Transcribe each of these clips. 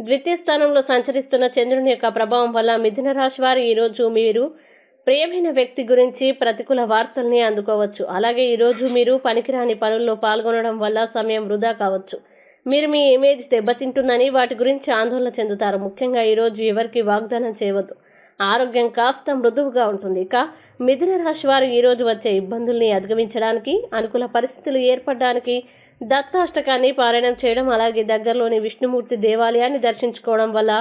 ద్వితీయ స్థానంలో సంచరిస్తున్న చంద్రుని యొక్క ప్రభావం వల్ల మిథున రాశి వారు ఈరోజు మీరు ప్రియమైన వ్యక్తి గురించి ప్రతికూల వార్తల్ని అందుకోవచ్చు. అలాగే ఈరోజు మీరు పనికిరాని పనుల్లో పాల్గొనడం వల్ల సమయం వృధా కావచ్చు. మీరు మీ ఇమేజ్ దెబ్బతింటుందని వాటి గురించి ఆందోళన చెందుతారు. ముఖ్యంగా ఈరోజు ఎవరికి వాగ్దానం చేయవద్దు. ఆరోగ్యం కాస్త మృదువుగా ఉంటుంది. ఇక మిథున రాశి వారు ఈరోజు వచ్చే ఇబ్బందుల్ని అధిగమించడానికి అనుకూల పరిస్థితులు ఏర్పడడానికి దత్తాష్టకాన్ని పారాయణం చేయడం అలాగే దగ్గరలోని విష్ణుమూర్తి దేవాలయాన్ని దర్శించుకోవడం వల్ల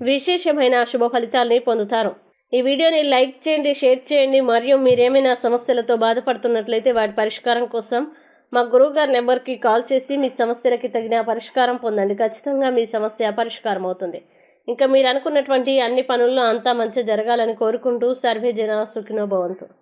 విశేషమైన శుభ ఫలితాల్ని పొందుతారు. ఈ వీడియోని లైక్ చేయండి షేర్ చేయండి. మరియు మీరేమైనా సమస్యలతో బాధపడుతున్నట్లయితే వాటి పరిష్కారం కోసం మా గురువుగారి నెంబర్కి కాల్ చేసి మీ సమస్యలకి తగిన పరిష్కారం పొందండి. ఖచ్చితంగా మీ సమస్య పరిష్కారం అవుతుంది ఇంకా మీరు అనుకున్నటువంటి అన్ని పనుల్లో అంతా మంచి జరగాలని కోరుకుంటూ సర్వే జన సుఖినో భవంతు.